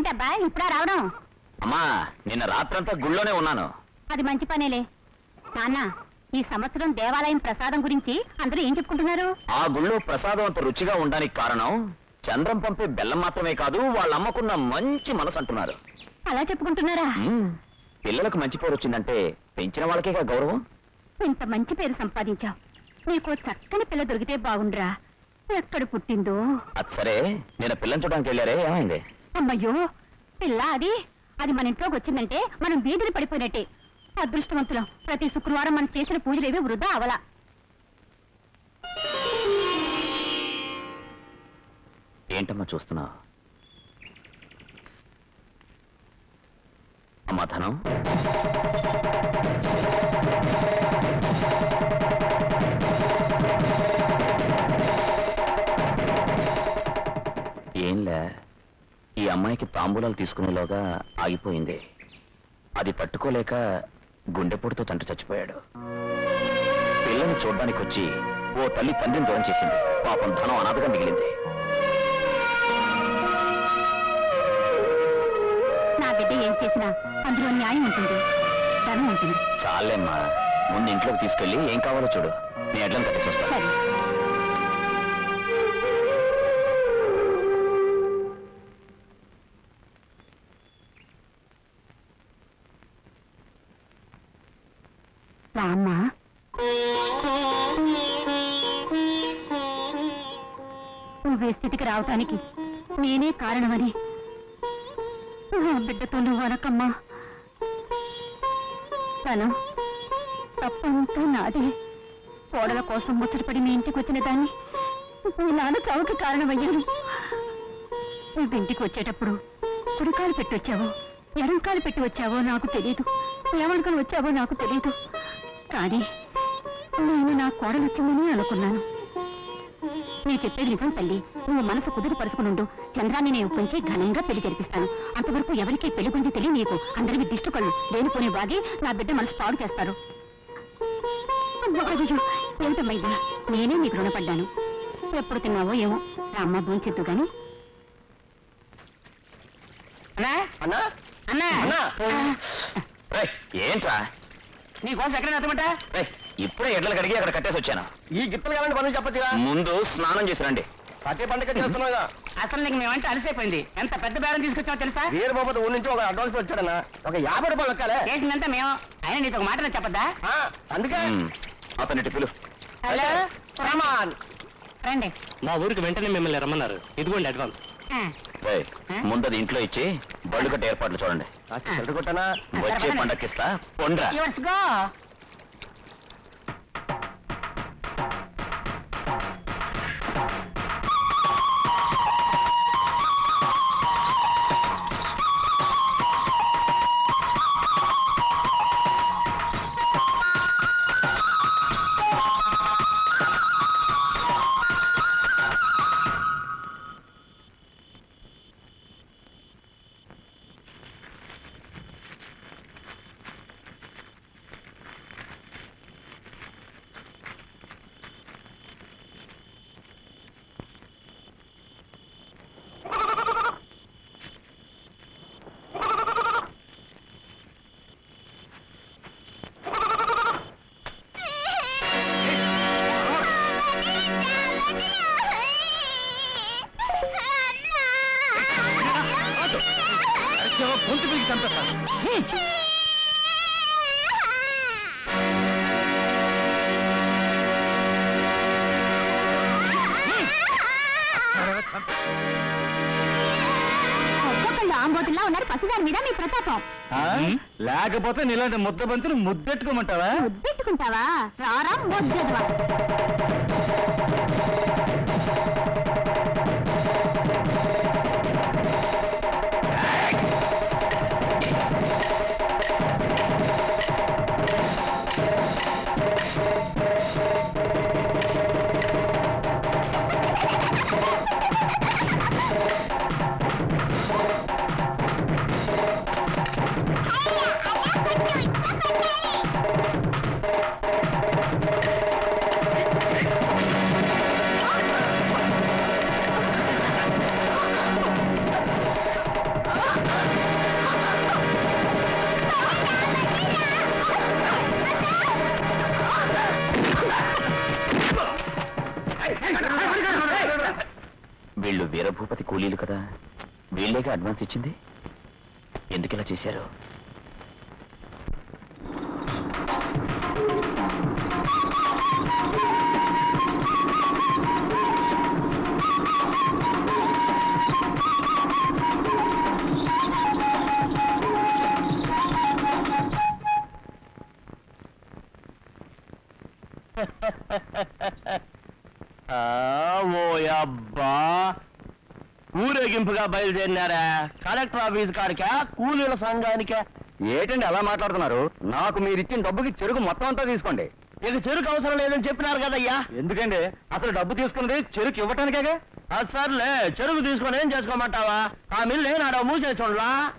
ఏంటబ్బా ఇప్పుడా రావడం? అమ్మా నిన్న రాత్రంతా గుళ్ళోనే ఉన్నాను. అది మంచి పనేలే. నాన్న ఈ సంవత్సరం దేవాలయం ప్రసాదం గురించి అందరూ ఏం చెప్పుకుంటున్నారు? ఆ గుళ్ళో ప్రసాదం అంత రుచిగా ఉండడానికి కారణం చంద్రం పంపే బెల్లం మాత్రమే కాదు వాళ్ళ అమ్మకున్న మంచి మనసు అంటున్నారు అలా చెప్పుకుంటున్నారా? మ్మ్. పిల్లలకు మంచి పేరు వచ్చిందంటే పెంచిన వాళ్ళకేగా గౌరవం? ఇంత మంచి పేరు సంపాదించావు. నీకు చక్కని పిల్ల దొరికితే బాగుండ్రా. ఎక్కడ పుట్టిందో? అది సరే నేను పిల్లని చూడడానికి వెళ్ళారే ఏమైంది? అమ్మయ్యో పిల్ల అది. అది మన ఇంట్లోకి వచ్చిందంటే మనం వీధిని పడిపోయినట్టే. అదృష్టవంతులం. ప్రతి శుక్రవారం మనం చేసిన పూజలేవి వృధా అవలా. ఏంటమ్మా చూస్తున్నావు అమ్మా ధనం? అమ్మాయికి తాంబూలాలు తీసుకునేలోగా ఆగిపోయింది. అది తట్టుకోలేక గుండెపోటుతో తండ్రి చచ్చిపోయాడు. పిల్లని చూడ్డానికి వచ్చి ఓ తల్లి తండ్రిని దూరం చేసింది. పాపం ధనం అనాథగా మిగిలింది. నా బిడ్డ ఏం చేసినా అందులో న్యాయం ఉంటుంది. ధర్మం ఉంటుంది. చాలేమ్మా ముందు ఇంట్లోకి తీసుకెళ్ళి ఏం కావాలో చూడు. నేను ఎడ్లను కట్టేసి వస్తాను రావటానికి నేనే కారణమని. నా బిడ్డతో నువ్వు అనకమ్మా తను తప్పంతా నాదే. కోడల కోసం ముచ్చటపడి మీ ఇంటికి వచ్చిన దాన్ని మీ నాన్న చావుకి కారణమయ్యాను. నువ్వు ఇంటికి వచ్చేటప్పుడు కుడికాలు పెట్టి వచ్చావో ఎడంకాలు పెట్టి వచ్చావో నాకు తెలియదు ఏమనుకొని వచ్చావో నాకు తెలియదు కానీ నేను నా కోడలు వచ్చిందని అనుకున్నాను. నీ చెప్పేది నిజం తల్లి. నువ్వు మనసు కుదురు పరుచుకునుండు చంద్రాన్ని నేను ఒప్పించి ఘనంగా పెళ్ళి జరిపిస్తాను. అంతవరకు ఎవరికీ పెళ్ళి గురించి తెలియ నీకు. అందరికి దిష్టి కళ్ళు. లేనిపోని బాగి నా బిడ్డ మనసు పాడు చేస్తారు. నేనే నీకు రుణపడ్డాను. ఎప్పుడు తిన్నావో ఏమో. రామ్మ భూంచెద్దు గాని. అన్నా? ఏంట్రా? నీకోసం ఎక్కడ ఎత్తమంటా రేయ్, ఇప్పుడే ఎడ్లు కడిగి అక్కడ కట్టేసి వచ్చాను. ఈ గిత్తలు కావాలని పనులు చెప్పచ్చుగా? ముందు స్నానం చేసి రండి. పట్టే పండుగ చేస్తున్నాగా అసలు నీకు మేమంటే అలసైపోయింది. ఎంత పెద్ద బేరం తీసుకొచ్చావో తెలుసా? వీరబాబు ఊరి నుంచి ఒక అడ్వాన్స్ వచ్చాడన్నా. ఒక యాభై రూపాయలు లెక్కాలే చేసిందంతా మేము. అయినా నీతో ఒక మాట చెప్పద్దా? ఆ, అందుకే. అతని పిలు. హలో? రమాన్. రండి. మా ఊరికి వెంటనే మిమ్మల్ని రమ్మన్నారు. ఇదిగోండి అడ్వాన్స్. ఆ, రేయ్, ముందు అది ఇంట్లో ఇచ్చి బళ్ళు కట్టే ఏర్పాట్లు చూడండి. కాస్త చెట్టు కొట్టనా? వచ్చే పండక్కిస్తా పొండ్రా. గో. ఆంబోతుల్లా ఉన్నారు పసిదాని మీద మీ ప్రతాపం. లేకపోతే నీలాంటి ముద్ద బంతులు ముద్దెట్టుకోమంటావా? ముద్దెట్టుకుంటావా? రారా ముద్దెదవా వీళ్ళు వీరభూపతి కూలీలు కదా. వీళ్ళేగా అడ్వాన్స్ ఇచ్చింది? ఎందుకు ఇలా చేశారు? ఓ అబ్బా. ఊరేగింపుగా బయలుదేరినారా? Collector office కాడికా? కూలీల సంఘానికా? ఏటండి అలా మాట్లాడుతున్నారు? నాకు మీరు ఇచ్చిన డబ్బుకి చెరుకు మొత్తం అంతా తీసుకోండి. ఇక చెరుకు అవసరం లేదని చెప్పినారు కదయ్యా. ఎందుకండి? అసలు డబ్బు తీసుకున్నది చెరుకు ఇవ్వటానికేగా? అది సర్లే చెరుకు తీసుకొని ఏం చేసుకోమంటావా? ఆ మిల్లు మూసే చూడలా.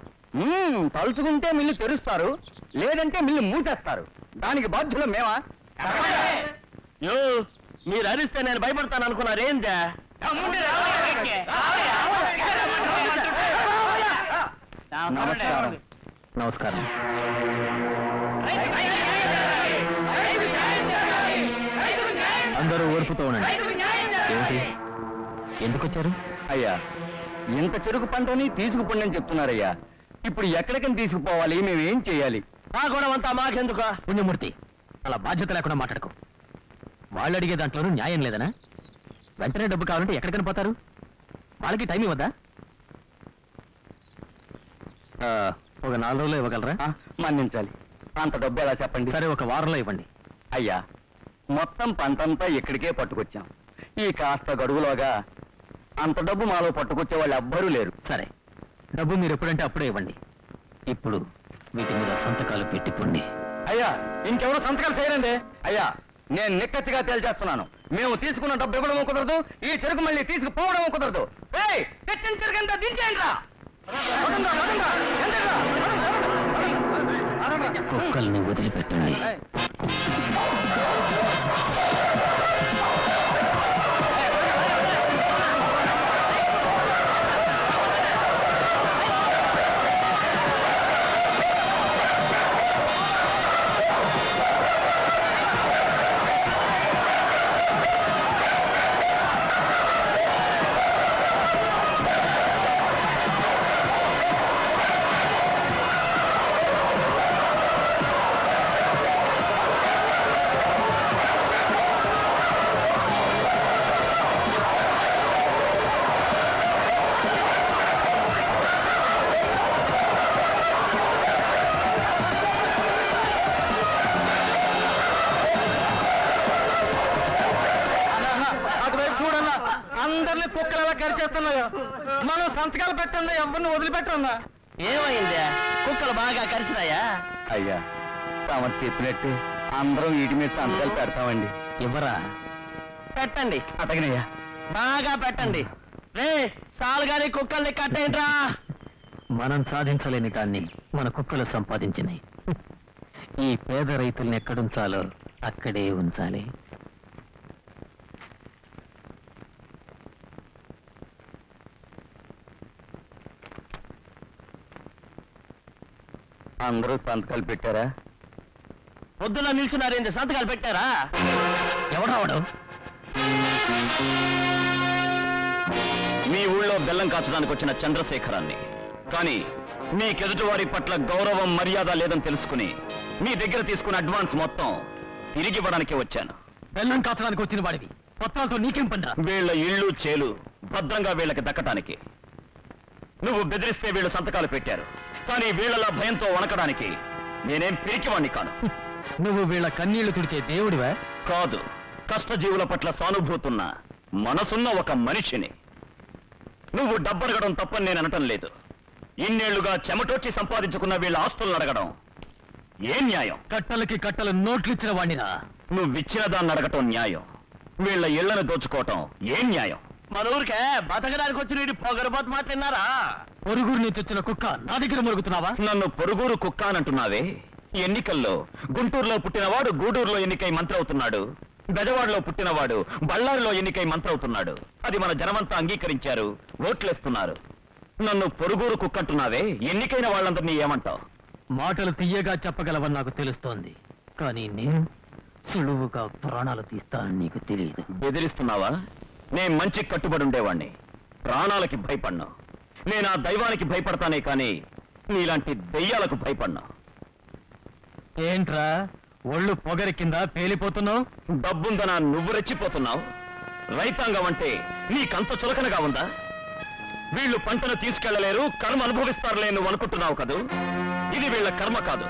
తలుచుకుంటే మిల్లు తెరుస్తారు లేదంటే మిల్లు మూసేస్తారు. దానికి బాధ్యులు మేమా? మీరు అరిస్తే నేను భయపడతాను అనుకున్నారేందా నమస్కారం. నమస్కారం. అందరూ ఓర్పుతో ఉండండి. ఏమిటి ఎందుకు వచ్చారు అయ్యా ఇంత చెరుకు పంటని తీసుకుపోండి చెప్తున్నారయ్యా. ఇప్పుడు ఎక్కడికని తీసుకుపోవాలి? మేమేం చేయాలి? ఆ గొడవ అంతా మాకెందుకు? పుణ్యమూర్తి అలా బాధ్యత లేకుండా మాట్లాడుకో. వాళ్ళు అడిగే దాంట్లోనూ న్యాయం లేదనా? వెంటనే డబ్బు కావాలంటే ఎక్కడికని పోతారు వాళ్ళకి టైం ఇవ్వద్దా? ఒక నాలుగు రోజులు ఇవ్వగలరా? మన్నించాలి. అంత డబ్బు ఎలా చెప్పండి? సరే ఒక వారంలో ఇవ్వండి. అయ్యా మొత్తం పంటంతా ఇక్కడికే పట్టుకొచ్చాం. ఈ కాస్త గడువులోగా అంత డబ్బు మాలో పట్టుకొచ్చే వాళ్ళు ఎవ్వరూ లేరు. సరే డబ్బు మీరు ఎప్పుడంటే అప్పుడే ఇవ్వండి. ఇప్పుడు వీటి మీద సంతకాలు పెట్టుకోండి అయ్యా ఇంకెవరు సంతకాలు చేయరండి. అయ్యా నేను నిక్కచ్చిగా తేల్చేస్తున్నాను. మేము తీసుకున్న డబ్బు ఇవ్వడం కుదరదు ఈ చెరుకు మళ్ళీ తీసుకుపోవడం కుదరదు. తెచ్చిన చెరుకంతా దించేయండి రా. వదండ్రా, వదండ్రా, ఎందర్రా, వదండ్రా. కుక్కల్ని వదిలిపెట్టండి. అందరిని కుక్కలు ఎలా కరిచేస్తున్నాయో మనం సంతకాలు పెట్టండి ఎవరిని వదిలిపెట్టన్నా ఏమైందా? కుక్కలు బాగా కరిచినాయా? అయ్యా తమరు చెప్పినట్టు అందరం వీటి మీద సంతకాలు పెడతామండి. ఇవ్వరా పెట్టండి. అతగనయ్యా. బాగా పెట్టండి. రే సాలుగాని కుక్కల్ని కట్టేయండిరా మనం సాధించలేని దాన్ని మన కుక్కలు సంపాదించినాయి. ఈ పేద రైతుల్ని ఎక్కడుంచాలో అక్కడే ఉంచాలి. అందరూ సంతకాలు పెట్టారా? పొద్దున నిల్చున్నారేంటి సంతకాలు పెట్టారా? ఎవడు రావడు మీ ఊళ్ళో బెల్లం కాచడానికి వచ్చిన చంద్రశేఖరాన్ని. కానీ మీకెదుటి వారి పట్ల గౌరవం మర్యాద లేదని తెలుసుకుని మీ దగ్గర తీసుకున్న అడ్వాన్స్ మొత్తం తిరిగి ఇవ్వడానికి వచ్చాను. బెల్లం కాచడానికి వచ్చిన వాడివి. పత్రాలతో నీకేం పండ్రా వీళ్ళ ఇళ్ళు చేలు భద్రంగా వీళ్ళకి దక్కటానికి. నువ్వు బెదిరిస్తే వీళ్ళు సంతకాలు పెట్టారు. కానీ వీళ్ళలా భయంతో వణకడానికి నేనేం పిరికివాణ్ణి కాను. నువ్వు వీళ్ళ కన్నీళ్ళు తుడిచే దేవుడివా? కాదు. కష్టజీవుల పట్ల సానుభూతున్న మనసున్న ఒక మనిషిని. నువ్వు డబ్బరగడం తప్పని నేను అనటం లేదు. ఇన్నేళ్ళుగా చెమటొచ్చి సంపాదించుకున్న వీళ్ళ ఆస్తులను అడగడం ఏ న్యాయం? కట్టలకి కట్టలు నోట్లు ఇచ్చిన వాడిరా నువ్విచ్చిన దాన్ని అడగటం న్యాయం. వీళ్ళ ఇళ్ళను దోచుకోవటం ఏ న్యాయం? మన ఊరికే బతకడానికి వచ్చిన పొగరబోతు మాట్లాడినారా పొరుగురు నుంచి వచ్చిన కుక్క నా దగ్గర మురుగుతున్నావా? నన్ను పొరుగురు కుక్క అని అంటున్నావే. ఎన్నికల్లో గుంటూరులో పుట్టినవాడు గూడూరులో ఎన్నికై మంత్రి అవుతున్నాడు బెజవాడలో పుట్టినవాడు బళ్ళారిలో ఎన్నికై మంత్రి అవుతున్నాడు అది మన జనమంతా అంగీకరించారు. ఓట్లేస్తున్నారు. నన్ను పొరుగురు కుక్క అంటున్నావే. ఎన్నికైన వాళ్ళందరినీ ఏమంటావు? మాటలు తీయగా చెప్పగలవని నాకు తెలుస్తోంది. కానీ నేను సులువుగా ప్రాణాలు తీస్తానని నీకు తెలియదు. బెదిరిస్తున్నావా నేను మంచి కట్టుబడి ఉండేవాణ్ణి. ప్రాణాలకి భయపడ్ను నేను ఆ దైవానికి భయపడతానే కానీ నీలాంటి దెయ్యాలకు భయపడ్నా? ఏంట్రా ఒళ్ళు పొగరి కింద పేలిపోతున్నావు? డబ్బుందనా నువ్వు రెచ్చిపోతున్నావు? రైతాంగం అంటే నీకంత చులకనగా ఉందా? వీళ్ళు పంటను తీసుకెళ్ళలేరు కర్మ అనుభవిస్తారులే నువ్వు అనుకుంటున్నావు కదూ? ఇది వీళ్ళ కర్మ కాదు.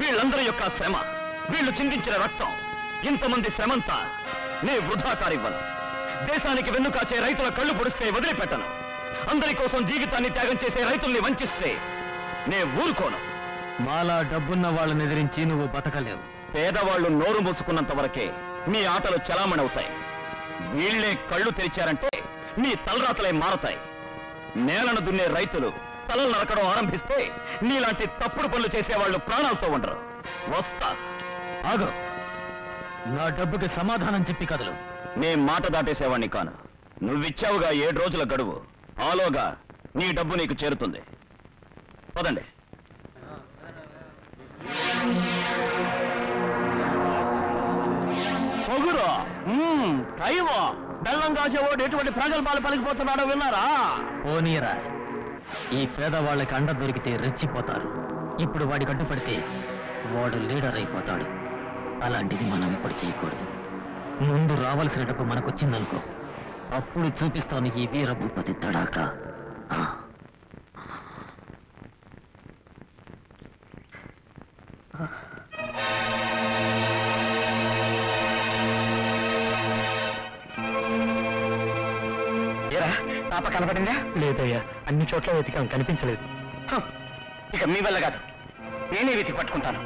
వీళ్ళందరి యొక్క శ్రమ వీళ్ళు చిందించిన రక్తం. ఇంతమంది శ్రమంతా నే వృధా కారివ్వను దేశానికి వెన్నుకాచే రైతుల కళ్ళు పొడిస్తే వదిలిపెట్టను. అందరి కోసం జీవితాన్ని త్యాగం చేసే రైతుల్ని వంచిస్తే నే ఊరుకోను. మాలా డబ్బున్న వాళ్ళని ఎదిరించి నువ్వు బతకలేవు. పేదవాళ్ళు నోరు మూసుకున్నంత వరకే నీ ఆటలు చలామణవుతాయి. వీళ్ళే కళ్ళు తెరిచారంటే నీ తలరాతలే మారతాయి. నేలను దున్నే రైతులు తలలు నరకడం ఆరంభిస్తే నీలాంటి తప్పుడు పనులు చేసేవాళ్ళు ప్రాణాలతో ఉండరు. వస్తా. ఆగు. నా డబ్బుకి సమాధానం చెప్పి కదలు. నే మాట దాటేసేవాణ్ణి కాను. నువ్విచ్చావుగా ఏడు రోజుల గడువు. ఆలోగా నీ డబ్బు నీకు చేరుతుంది. పదండి. పొగురు. దైవం బెల్లం కాసేవాడు ఎటువంటి ప్రగల్భాలు పలికిపోతున్నాడో విన్నారా? పోనీరా. ఈ పేదవాళ్ళకి అండ దొరికితే రెచ్చిపోతారు. ఇప్పుడు వాడి కట్టుపడితే వాడు లీడర్ అయిపోతాడు. అలాంటిది మనం ఇప్పుడు చేయకూడదు. ముందు రావాల్సిన డబ్బు మనకొచ్చిందనుకో. అప్పుడు చూపిస్తాను ఈ వీర భూపతి తడాక ఆ. ఏరా పాప కనపడిందా? లేదయ్యా అన్ని చోట్ల వెతికాం కనిపించలేదు. ఇక మీ వల్ల కాదు. నేనే వెతికి పట్టుకుంటాను?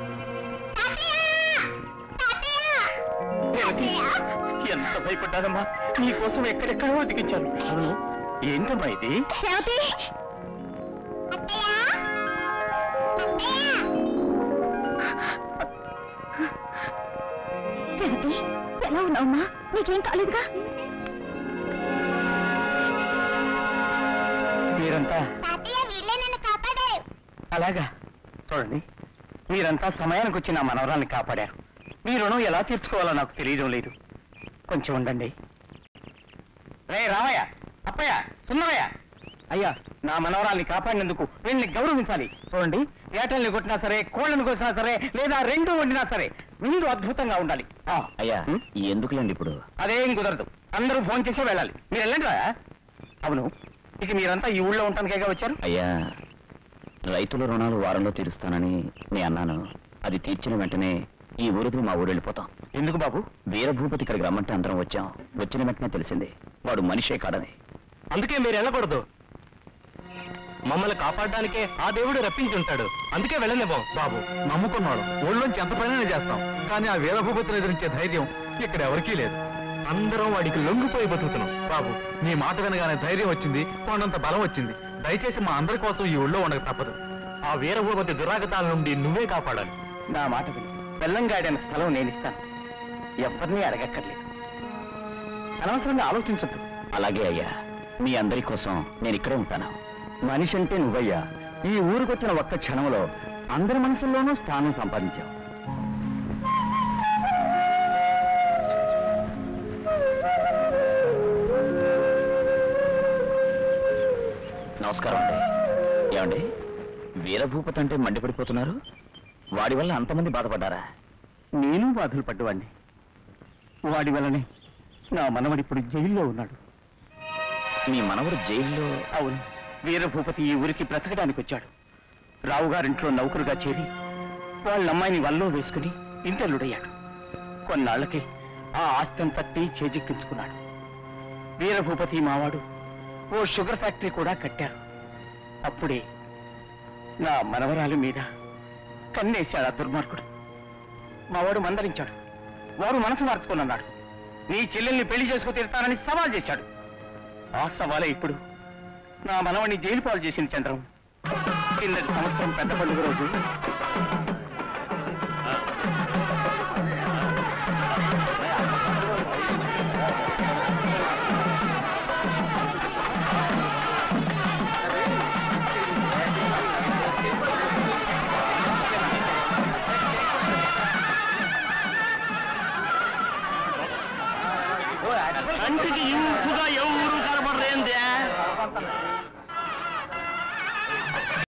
ఎంత భయపడ్డానమ్మా? నీ కోసం ఎక్కడెక్కడో వెతికించాను. అవును. ఏంటమ్మా ఇది? ఎలా ఉన్నావమ్మా నీకేం కాలేదుగా? మీరంతా అలాగా. చూడండి మీరంతా సమయానికి వచ్చి నా మనవరాల్ని కాపాడారు. మీ రుణం ఎలా తీర్చుకోవాలో నాకు తెలియడం లేదు. కొంచెం ఉండండి. రే రామయ్య అప్పయ్య సున్నమయ్య అయ్యా నా మనవరాల్ని కాపాడినందుకు వీళ్ళని గౌరవించాలి. చూడండి ఏటల్ని కొట్టినా సరే కోళ్ళని కోసినా సరే లేదా రెండు వండినా సరే విందు అద్భుతంగా ఉండాలి. ఆ, అయ్యా? ఎందుకులేండి ఇప్పుడు? అదేం కుదరదు. అందరూ ఫోన్ చేసే వెళ్ళాలి. మీరు వెళ్ళండి రా అవును ఇక మీరంతా ఈ ఊళ్ళో ఉండటానికేగా వచ్చారు? అయ్యా రైతుల రుణాలు వారంలో తీరుస్తానని నేను అన్నాను. అది తీర్చిన వెంటనే ఈ ఊరికి మా ఊరు వెళ్ళిపోతాం. ఎందుకు బాబు? వీరభూపతి ఇక్కడికి రమ్మంటే అందరం వచ్చాం. వచ్చిన వెంటనే తెలిసింది వాడు మనిషే కాడని. అందుకే మీరు వెళ్ళకూడదు. మమ్మల్ని కాపాడడానికే ఆ దేవుడు రప్పించి ఉంటాడు. అందుకే వెళ్ళనివ్వం బాబు. నమ్ముకున్నాడు. ఊళ్ళోంచి ఎంత పైన చేస్తాం. కానీ ఆ వీరభూపతిని ఎదిరించే ధైర్యం ఇక్కడ ఎవరికీ లేదు. అందరం వాడికి లొంగిపోయి బతుకుతున్నాం బాబు. నీ మాట వినగానే ధైర్యం వచ్చింది కొండంత బలం వచ్చింది. దయచేసి మా అందరి కోసం ఈ ఊళ్ళో ఉండక తప్పదు. ఆ వీరభూపతి దురాగతాల నుండి నువ్వే కాపాడాలి. నా మాట విని. బెల్లంగాడిన స్థలం నేను ఇస్తాను ఎవరిని అడగక్కర్లేదు. అనవసరంగా ఆలోచించద్దు. అలాగే అయ్యా. మీ అందరి కోసం నేను ఇక్కడే ఉంటాను. మనిషి అంటే నువ్వయ్యా. ఈ ఊరికొచ్చిన ఒక్క క్షణంలో అందరి మనసుల్లోనూ స్థానం సంపాదించావు. నమస్కారం అండి. ఏమండి? వీరభూపతి అంటే మండిపడిపోతున్నారు? వాడి వల్ల అంతమంది బాధపడ్డారా? నేను బాధలు పడ్డవాడిని వాడి వల్లనే నా మనవడి ఇప్పుడు జైల్లో ఉన్నాడు. మీ మనవడు జైల్లో? అవును. వీరభూపతి ఈ ఊరికి బ్రతకడానికి వచ్చాడు రావుగారింట్లో నౌకరుగా చేరి వాళ్ళ అమ్మాయిని వల్లో వేసుకుని ఇంటల్లుడయ్యాడు. కొన్నాళ్ళకి ఆ ఆస్తంతా టీ చేజిక్కించుకున్నాడు. వీరభూపతి మావాడు ఓ షుగర్ ఫ్యాక్టరీ కూడా కట్టారు. అప్పుడే నా మనవరాలి మీద కన్నేశాడు ఆ దుర్మార్గుడు. మావాడు మందరించాడు వారు మనసు మార్చుకున్నాడు నీ చెల్లెల్ని పెళ్ళి చేసుకు తీరుతానని సవాల్ చేశాడు. ఆ సవాలే ఇప్పుడు నా మనవణ్ణి జైలు పాలు చేసింది చంద్రం. కిందటి సంవత్సరం పెద్ద పండుగ రోజు.